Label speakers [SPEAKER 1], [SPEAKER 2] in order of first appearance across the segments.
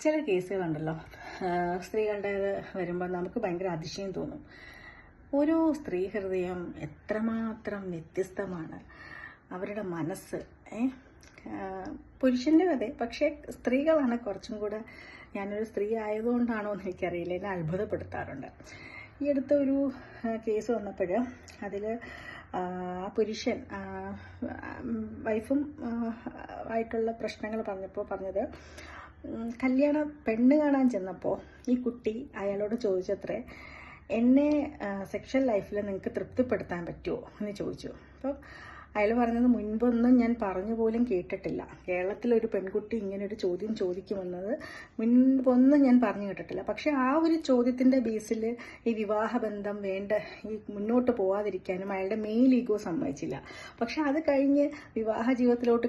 [SPEAKER 1] ചില കേസുകളുണ്ടല്ലോ. സ്ത്രീകളുടേത് വരുമ്പോൾ നമുക്ക് ഭയങ്കര അതിശയം തോന്നും. ഓരോ സ്ത്രീ ഹൃദയം എത്രമാത്രം വ്യത്യസ്തമാണ്. അവരുടെ മനസ്സ് ഏ? പുരുഷന്റെ അതെ. പക്ഷേ സ്ത്രീകളാണ് കുറച്ചും കൂടെ ഞാനൊരു സ്ത്രീ ആയതുകൊണ്ടാണോ എന്ന് എനിക്കറിയില്ല. എന്നെ അത്ഭുതപ്പെടുത്താറുണ്ട്. ഈ അടുത്ത ഒരു കേസ് വന്നപ്പോൾ അതിൽ ആ പുരുഷൻ വൈഫും ആയിട്ടുള്ള പ്രശ്നങ്ങൾ പറഞ്ഞപ്പോൾ പറഞ്ഞത് കല്യാണ പെണ്ണ് കാണാൻ ചെന്നപ്പോൾ ഈ കുട്ടി അയാളോട് ചോദിച്ചത്രേ എന്നെ സെക്ഷൽ ലൈഫിൽ നിങ്ങൾക്ക് തൃപ്തിപ്പെടുത്താൻ പറ്റുമോ എന്ന് ചോദിച്ചു. അപ്പോൾ അയാൾ പറഞ്ഞത് മുൻപൊന്നും ഞാൻ പറഞ്ഞു പോലും കേട്ടിട്ടില്ല. കേരളത്തിലൊരു പെൺകുട്ടി ഇങ്ങനെ ഒരു ചോദ്യം ചോദിക്കുമെന്നത് മുൻപൊന്നും ഞാൻ പറഞ്ഞു കേട്ടിട്ടില്ല. പക്ഷേ ആ ഒരു ചോദ്യത്തിന്റെ ബേസിൽ ഈ വിവാഹബന്ധം വേണ്ട ഈ മുന്നോട്ട് പോവാതിരിക്കാനും അയാളുടെ മെയിൽ ഈഗോ സമ്മതിച്ചില്ല. പക്ഷെ അത് കഴിഞ്ഞ് വിവാഹ ജീവിതത്തിലോട്ട്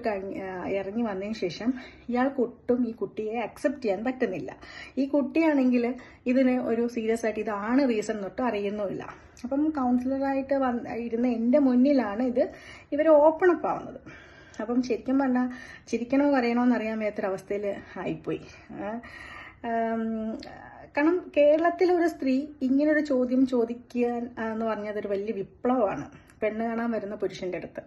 [SPEAKER 1] ഇറങ്ങി വന്നതിന് ശേഷം ഇയാൾക്ക് ഒട്ടും ഈ കുട്ടിയെ അക്സെപ്റ്റ് ചെയ്യാൻ പറ്റുന്നില്ല. ഈ കുട്ടിയാണെങ്കിൽ ഇതിന് ഒരു സീരിയസ് ആയിട്ട് ഇതാണ് റീസൺ തൊട്ട് അറിയുന്നുമില്ല. അപ്പം കൗൺസിലറായിട്ട് വന്ന് ഇരുന്ന എന്റെ മുന്നിലാണ് ഇത് ഇവർ ഓപ്പൺ അപ്പ് ആവുന്നത്. അപ്പം ശരിക്കും പറഞ്ഞാൽ ചിരിക്കണോ കരയണോ എന്നറിയാൻ മേത്തൊരവസ്ഥയിൽ ആയിപ്പോയി. കാരണം കേരളത്തിലെ ഒരു സ്ത്രീ ഇങ്ങനൊരു ചോദ്യം ചോദിക്കുക എന്ന് പറഞ്ഞതൊരു വലിയ വിപ്ലവമാണ്. പെണ്ണ് കാണാൻ വരുന്ന പുരുഷന്റെ അടുത്ത്.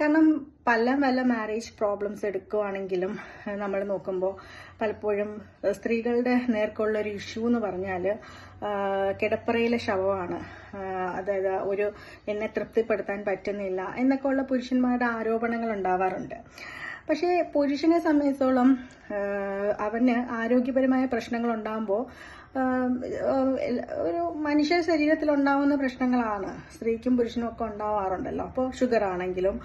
[SPEAKER 1] കാരണം പല പല മാരേജ് പ്രോബ്ലംസ് എടുക്കുവാണെങ്കിലും നമ്മൾ നോക്കുമ്പോൾ പലപ്പോഴും സ്ത്രീകളുടെ നേർക്കുള്ള ഒരു ഇഷ്യൂ എന്ന് പറഞ്ഞാൽ കിടപ്പറയിലെ ശവമാണ്. അതായത് ഒരു എന്നെ തൃപ്തിപ്പെടുത്താൻ പറ്റുന്നില്ല എന്നൊക്കെ ഉള്ള പുരുഷന്മാരുടെ ആരോപണങ്ങൾ ഉണ്ടാവാറുണ്ട്. പക്ഷേ പുരുഷനെ സംബന്ധിച്ചോളം അവന് ആരോഗ്യപരമായ പ്രശ്നങ്ങൾ ഉണ്ടാകുമ്പോൾ ഒരു മനുഷ്യ ശരീരത്തിൽ ഉണ്ടാവുന്ന പ്രശ്നങ്ങളാണ്. സ്ത്രീക്കും പുരുഷനും ഒക്കെ ഉണ്ടാവാറുണ്ടല്ലോ. അപ്പോൾ ഷുഗർ ആണെങ്കിലും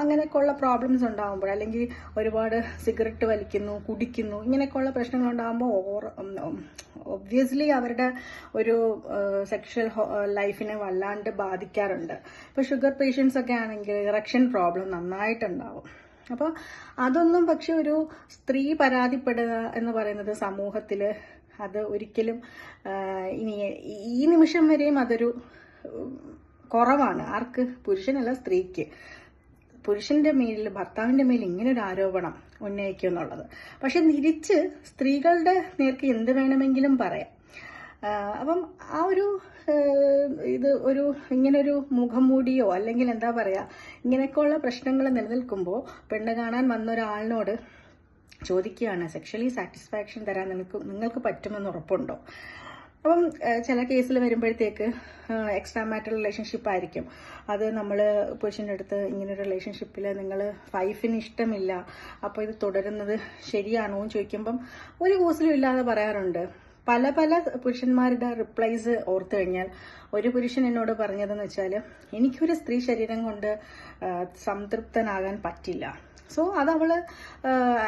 [SPEAKER 1] അങ്ങനെയൊക്കെയുള്ള പ്രോബ്ലംസ് ഉണ്ടാകുമ്പോൾ അല്ലെങ്കിൽ ഒരുപാട് സിഗരറ്റ് വലിക്കുന്നു കുടിക്കുന്നു ഇങ്ങനെയൊക്കെയുള്ള പ്രശ്നങ്ങൾ ഉണ്ടാകുമ്പോൾ ഓവർ ഒബ്വിയസ്ലി അവരുടെ ഒരു സെക്ഷൽ ലൈഫിനെ വല്ലാണ്ട് ബാധിക്കാറുണ്ട്. ഇപ്പോൾ ഷുഗർ പേഷ്യൻസ് ഒക്കെ ആണെങ്കിൽ ഇറക്ഷൻ പ്രോബ്ലം നന്നായിട്ടുണ്ടാവും. അപ്പോൾ അതൊന്നും പക്ഷെ ഒരു സ്ത്രീ പരാതിപ്പെടുക എന്ന് പറയുന്നത് സമൂഹത്തിൽ അത് ഒരിക്കലും ഇനി ഈ നിമിഷം വരെയും അതൊരു കുറവാണ്. ആർക്ക്? പുരുഷനല്ല സ്ത്രീക്ക്. പുരുഷന്റെ മേലിൽ ഭർത്താവിന്റെ മേലിൽ ഇങ്ങനെ ഒരു ആരോപണം ഉന്നയിക്കും എന്നുള്ളത് പക്ഷെ തിരിച്ച് സ്ത്രീകളുടെ നേർക്ക് എന്ത് വേണമെങ്കിലും പറയാം. അപ്പം ആ ഒരു ഇത് ഒരു ഇങ്ങനൊരു മുഖംമൂടിയോ അല്ലെങ്കിൽ എന്താ പറയാ ഇങ്ങനെയൊക്കെയുള്ള പ്രശ്നങ്ങൾ നിലനിൽക്കുമ്പോൾ പെണ്ണ് കാണാൻ വന്ന ഒരാളിനോട് ചോദിക്കുകയാണ് സെക്ഷലി സാറ്റിസ്ഫാക്ഷൻ തരാൻ നിങ്ങൾക്ക് നിങ്ങൾക്ക് പറ്റുമെന്ന് ഉറപ്പുണ്ടോ? അപ്പം ചില കേസിൽ വരുമ്പോഴത്തേക്ക് എക്സ്ട്രാ മാറ്റർ റിലേഷൻഷിപ്പ് ആയിരിക്കും. അത് നമ്മൾ പുരുഷന്റെ അടുത്ത് ഇങ്ങനെ ഒരു റിലേഷൻഷിപ്പിൽ നിങ്ങൾ വൈഫിന് ഇഷ്ടമില്ല അപ്പോൾ ഇത് തുടരുന്നത് ശരിയാണോ എന്ന് ചോദിക്കുമ്പം ഒരു കൂസലും ഇല്ലാതെ പറയാറുണ്ട്. പല പല പുരുഷന്മാരുടെ റിപ്ലൈസ് ഓർത്തു കഴിഞ്ഞാൽ ഒരു പുരുഷൻ എന്നോട് പറഞ്ഞതെന്ന് വെച്ചാൽ എനിക്കൊരു സ്ത്രീ ശരീരം കൊണ്ട് സംതൃപ്തനാകാൻ പറ്റില്ല. സോ അത് അവൾ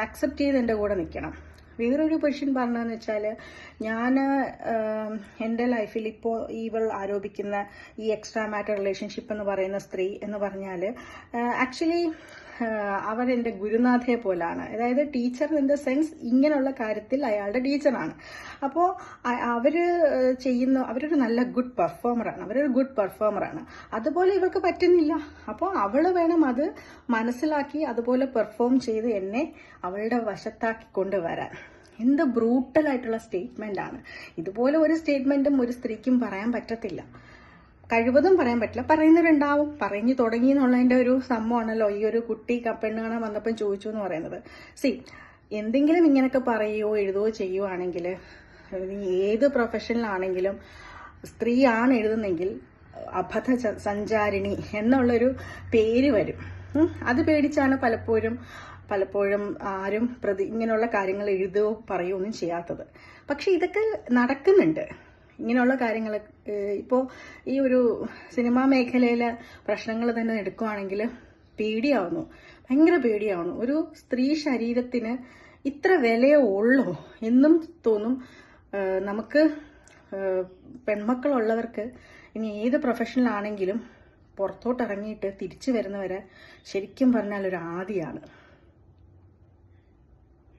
[SPEAKER 1] ആക്സെപ്റ്റ് ചെയ്ത് എന്റെ കൂടെ നിൽക്കണം വേറൊരു പുരുഷൻ പറഞ്ഞതെന്ന് വെച്ചാൽ ഞാൻ എന്റെ ലൈഫിൽ ഇപ്പോൾ ഇവൾ ആരോപിക്കുന്ന ഈ എക്സ്ട്രാ മാറ്റർ റിലേഷൻഷിപ്പ് എന്ന് പറയുന്ന സ്ത്രീ എന്ന് പറഞ്ഞാൽ ആക്ച്വലി അവരെന്റെ ഗുരുനാഥയെ പോലാണ്. അതായത് ടീച്ചർ ഇൻ ദ സെൻസ് ഇങ്ങനെയുള്ള കാര്യത്തിൽ അയാളുടെ ടീച്ചറാണ് അപ്പോൾ അവർ ചെയ്യുന്ന അവരൊരു നല്ല ഗുഡ് പെർഫോമറാണ് അവരൊരു ഗുഡ് പെർഫോമറാണ് അതുപോലെ ഇവർക്ക് പറ്റുന്നില്ല. അപ്പോൾ അവൾ വേണം അത് മനസ്സിലാക്കി അതുപോലെ പെർഫോം ചെയ്ത് എന്നെ അവളുടെ വശത്താക്കി കൊണ്ടുവരാൻ. എന്ത് ബ്രൂട്ടലായിട്ടുള്ള സ്റ്റേറ്റ്മെന്റ് ആണ് ഇതുപോലെ ഒരു സ്റ്റേറ്റ്മെന്റും ഒരു സ്ത്രീക്കും പറയാൻ പറ്റത്തില്ല. കഴിവതും പറയാൻ പറ്റില്ല. പറയുന്നവരുണ്ടാവും. പറഞ്ഞു തുടങ്ങി എന്നുള്ളതിന്റെ ഒരു സംഭവമാണല്ലോ ഈ ഒരു കുട്ടി പെണ്ണ് കാണാൻ വന്നപ്പം ചോദിച്ചു എന്ന് പറയുന്നത്. സി എന്തെങ്കിലും ഇങ്ങനെയൊക്കെ പറയുകയോ എഴുതുകയോ ചെയ്യുവാണെങ്കിൽ ഏത് പ്രൊഫഷനിലാണെങ്കിലും സ്ത്രീയാണ് എഴുതുന്നെങ്കിൽ അബദ്ധ സഞ്ചാരിണി എന്നുള്ളൊരു പേര് വരും. അത് പേടിച്ചാണ് പലപ്പോഴും പലപ്പോഴും ആരും പ്രതി ഇങ്ങനെയുള്ള കാര്യങ്ങൾ എഴുതുകയോ പറയുകയോ ഒന്നും ചെയ്യാത്തത്. പക്ഷെ ഇതൊക്കെ നടക്കുന്നുണ്ട്. ഇങ്ങനെയുള്ള കാര്യങ്ങൾ ഇപ്പോൾ ഈ ഒരു സിനിമാ മേഖലയിലെ പ്രശ്നങ്ങൾ തന്നെ എടുക്കുവാണെങ്കിൽ പേടിയാവുന്നു. ഭയങ്കര പേടിയാവുന്നു. ഒരു സ്ത്രീ ശരീരത്തിന് ഇത്ര വിലയേ ഉള്ളൂ എന്നും തോന്നും നമുക്ക് പെൺമക്കളുള്ളവർക്ക് ഇനി ഏത് പ്രൊഫഷനിലാണെങ്കിലും പുറത്തോട്ട് ഇറങ്ങിയിട്ട് തിരിച്ചു വരുന്നവരെ ശരിക്കും പറഞ്ഞാൽ ഒരു ആദിയാണ്.